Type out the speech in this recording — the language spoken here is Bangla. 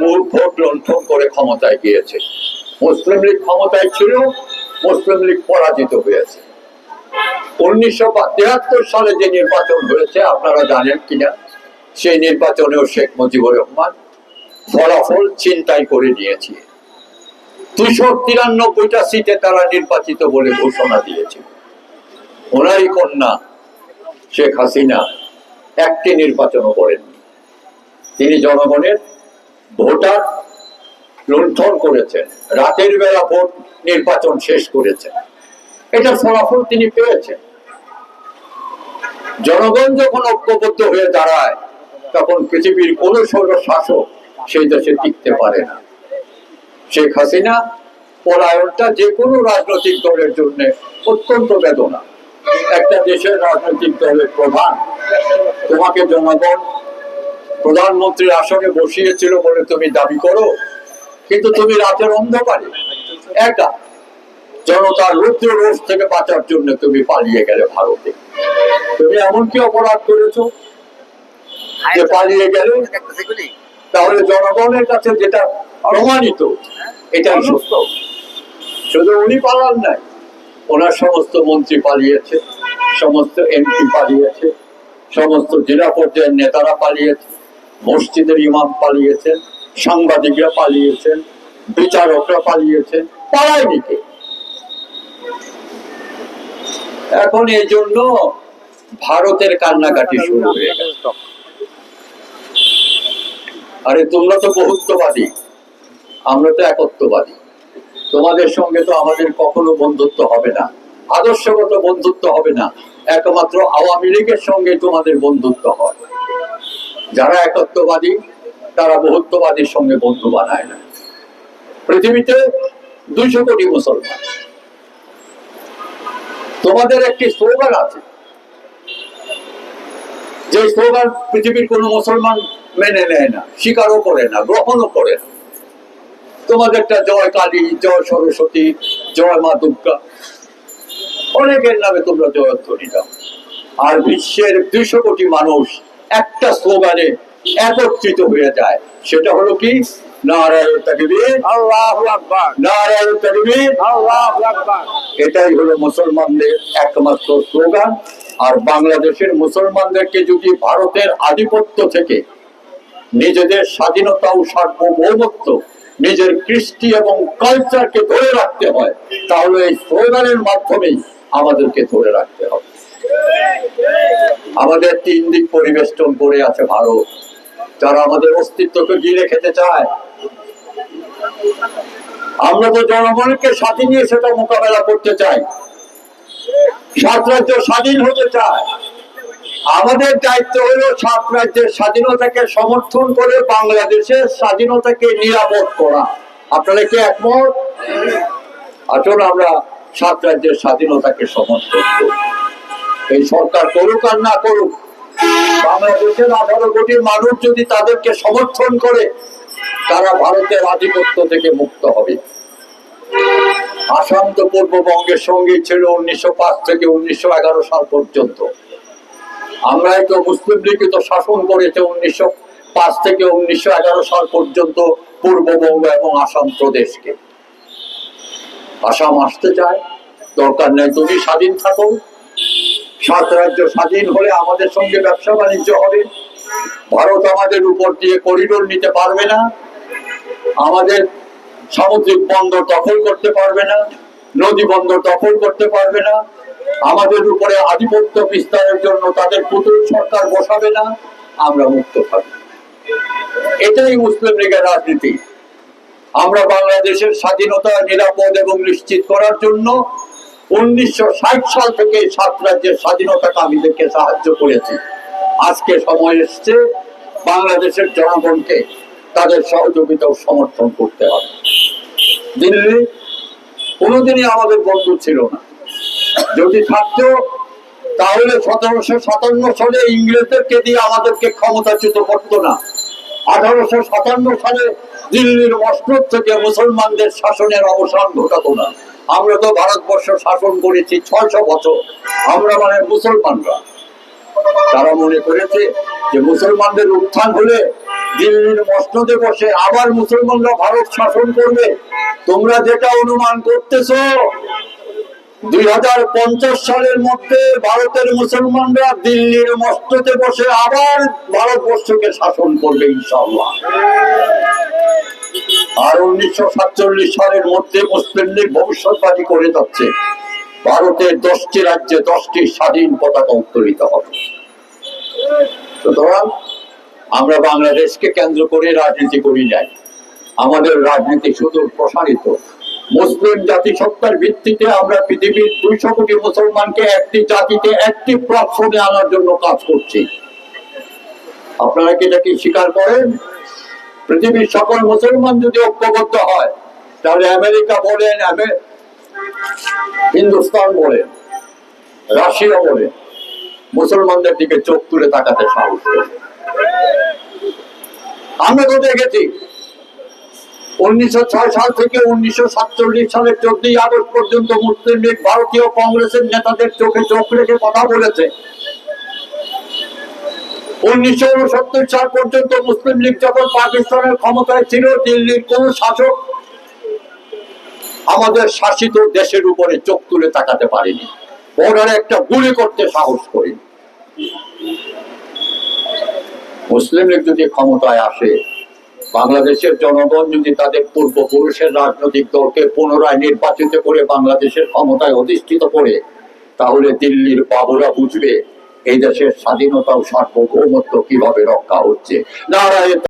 বহু ভোট করে ক্ষমতায় গিয়েছে। মুসলিম লীগ ক্ষমতায় ছিল মুসলিম লীগ পরাজিত হয়েছে। উনিশশো তিয়াত্তর সালে যে নির্বাচন হয়েছে, আপনারা জানেন কিনা, সেই নির্বাচনেও শেখ মুজিবুর রহমান ফলাফল চিন্তাই করে নিয়েছে। দুশো তিরানব্বইটা সিটে তারা নির্বাচিত বলে ঘোষণা দিয়েছে। ওনারই কন্যা শেখ হাসিনা একটি নির্বাচনও করেননি। তিনি জনগণের ভোটার লুণ্ঠন করেছেন রাতের বেলা ভোট নির্বাচন শেষ করেছেন এটার ফলাফল তিনি পেয়েছেন। জনগণ যখন ঐক্যবদ্ধ হয়ে দাঁড়ায়, তখন পৃথিবীর কোন শাসক সেই দেশে টিকতে পারে না। শেখ হাসিনা পলায়নটা যে কোনো রাজনৈতিক দলের জন্য অত্যন্ত বেদনা। একটা দেশের রাজনৈতিক দলের প্রধান, তোমাকে জনগণ প্রধানমন্ত্রীর আসনে বসিয়েছিল বলে তুমি দাবি করো, কিন্তু তুমি রাতের অন্ধকারে একা জনতার রুদ্র রোষ থেকে বাঁচার জন্য তুমি পালিয়ে গেলে ভারতে। তুমি এমন কি অপরাধ করেছ যে পালিয়ে গেলে তাহলে জনগণের কাছে যেটা প্রমাণিত, এটাই সত্য। শুধু উনি পালান নাই, ওনার সমস্ত মন্ত্রী পালিয়েছে, সমস্ত এমপি পালিয়েছে, সমস্ত জেলা পর্যায়ের নেতারা পালিয়েছে। মসজিদের ইমাম পালিয়েছেন, সাংবাদিকরা পালিয়েছেন, বিচারকরা পালিয়েছেন পালায়নি কে এখন এই জন্য ভারতের কান্নাকাটি শুরু হয়ে গেছে আরে, তোমরা তো বহুত্ববাদী। আমরা তো একত্ববাদী। তোমাদের সঙ্গে তো আমাদের কখনো বন্ধুত্ব হবে না। আদর্শগত বন্ধুত্ব হবে না। একমাত্র আওয়ামী লীগের সঙ্গে তোমাদের বন্ধুত্ব হয়। যারা একত্ববাদী, তারা বহুত্ববাদীর সঙ্গে বন্ধু বানায় না। পৃথিবীতে দুইশো কোটি মুসলমান। তোমাদের একটি স্লোগান আছে। যে স্লোগান পৃথিবীর কোন মুসলমান মেনে নেয় না, স্বীকারও করে না, গ্রহণও করে না। তোমাদেরটা জয় কালী, জয় সরস্বতী, জয় মা দুর্গা। অনেকের নামে তোমরা জয়ধ্বনি দাও। আর বিশ্বের দুইশো কোটি মানুষ একটা স্লোগানে একত্রিত হয়ে যায়। সেটা হলো কি? নারায়ণ তাকবীর। আল্লাহু আকবার। নারায়ণ তাকবীর। আল্লাহু আকবার। এটাই হলো মুসলমানদের একমাত্র স্লোগান। আর বাংলাদেশের মুসলমানদেরকে যদি ভারতের আধিপত্য থেকে নিজেদের স্বাধীনতা ও সার্বভৌমত্ব নিজের কৃষ্টি এবং কালচারকে ধরে রাখতে হয় তাহলে এই স্লোগানের মাধ্যমেই আমাদেরকে ধরে রাখতে হবে। আমাদের তিন দিক পরিবেষ্টন করে আছে ভারত। যারা আমাদের অস্তিত্বকে গিলে খেতে চায়, আমরা তো জনগণকে সাথে নিয়ে সেটা মোকাবেলা করতে চাই। সাত রাজ্য স্বাধীন হতে চায়। আমাদের দায়িত্ব হলো সাত রাজ্যের স্বাধীনতাকে সমর্থন করে বাংলাদেশের স্বাধীনতাকে নিরাপদ করা। আপনারা কি একমত? আসুন, আমরা সাত রাজ্যের স্বাধীনতাকে সমর্থন করি। এই সরকার করুক আর না করুক, বাংলাদেশের আঠারো কোটি মানুষ যদি তাদেরকে সমর্থন করে, তারা ভারতের আধিপত্য থেকে মুক্ত হবে। আসাম তো পূর্ববঙ্গের সঙ্গে ছিল উনিশশো পাঁচ থেকে উনিশশো এগারো সাল পর্যন্ত। আমরাই তো মুসলিম লীগ তো শাসন করেছে উনিশশো পাঁচ থেকে উনিশশো এগারো সাল পর্যন্ত পূর্ববঙ্গ এবং আসাম প্রদেশকে। আসাম আসতে চায়, দরকার নেই তুমি স্বাধীন থাকো। সাত রাজ্য স্বাধীন হলে আমাদের সঙ্গে ব্যবসা বাণিজ্য হবে। ভারত আমাদের উপর দিয়ে করিডোর নিতে পারবে না। আমাদের সামুদ্রিক বন্দর দখল করতে পারবে না। নদী বন্দর দখল করতে পারবে না। আমাদের উপরে আধিপত্য বিস্তারের জন্য তাদের পুতুল সরকার বসাবে না। আমরা মুক্ত থাকব। এটাই মুসলিম লীগের রাজনীতি। আমরা বাংলাদেশের স্বাধীনতা, নিরাপদ এবং নিশ্চিত করার জন্য উনিশশো ষাট সাল থেকে সাত রাজ্যের স্বাধীনতা কামীদেরকে সাহায্য করেছি। আজকে সময় এসছে বাংলাদেশের জনগণকে তাদের সহযোগিতা ও সমর্থন করতে হবে। দিল্লি কোনোদিনই আমাদের বন্ধু ছিল না। যদি থাকতো, তাহলে সতেরোশো সাতান্ন সালে ইংরেজদেরকে দিয়ে আমাদেরকে ক্ষমতাচ্যুত করতো না। আঠারোশো সাতান্ন সালে দিল্লির মসনদ থেকে মুসলমানদের শাসনের অবসান ঘটাতো না। আমরা তো ভারতবর্ষ শাসন করেছি ছয়শো বছর। আমরা মানে মুসলমানরা। তারা মনে করেছে যে মুসলমানদের উত্থান হলে দিল্লির মসনদে বসে আবার মুসলমানরা ভারত শাসন করবে। তোমরা যেটা অনুমান করতেছ, দুই হাজার পঞ্চাশ সালের মধ্যে ভারতের মুসলমানরা দিল্লির মসনদে বসে আবার ভারতবর্ষকে শাসন করবে ইনশাল্লাহ উনিশশো সাতচল্লিশ সালের মধ্যে মুসলিম লীগ করে যাচ্ছে। ভারতের দশটি রাজ্যে দশটি স্বাধীন পতাকা উত্তোলিত হবে। সুতরাং আমরা বাংলাদেশকে কেন্দ্র করে রাজনীতি করি নাই। আমাদের রাজনীতি সুদূর প্রসারিত। মুসলিম জাতিসত্তার ভিত্তিতে আমরা পৃথিবীর দুইশো কোটি মুসলমানকে একটি জাতিতে একটি প্ল্যাটফর্মে আনার জন্য কাজ করছি। আপনারা কি এটা কি স্বীকার করেন? পৃথিবীর সকল মুসলমান যদি ঐক্যবদ্ধ হয়, তাহলে আমেরিকা বলেন হিন্দুস্তান বলেন, রাশিয়া বলেন, মুসলমানদের দিকে চোখ তুলে তাকাতে সাহস আমরা তো দেখেছি, উনিশশো ছয় সাল থেকে উনিশশো সাতচল্লিশ সালের চোদ্দই আগস্ট পর্যন্ত মুসলিম লীগ ভারতীয় কংগ্রেসের নেতাদের চোখে চোখ রেখে কথা বলেছে। উনিশশো উনসত্তর সাল পর্যন্ত মুসলিম লীগ যখন পাকিস্তানের ক্ষমতায় ছিল, দিল্লির কোন শাসক আমাদের শাসিত দেশের উপরে চোখ তুলে তাকাতে পারেনি। বর্ডারে একটা গুলি করতে সাহস করেনি মুসলিম লীগ যদি ক্ষমতায় আসে, বাংলাদেশের জনগণ যদি তাদের পূর্বপুরুষের রাজনৈতিক দলকে পুনরায় নির্বাচিত করে বাংলাদেশের ক্ষমতায় অধিষ্ঠিত করে, তাহলে দিল্লির বাবুরা বুঝবে এই দেশের স্বাধীনতা ও সার্বভৌমত্ব কীভাবে রক্ষা হচ্ছে? নারায়ণ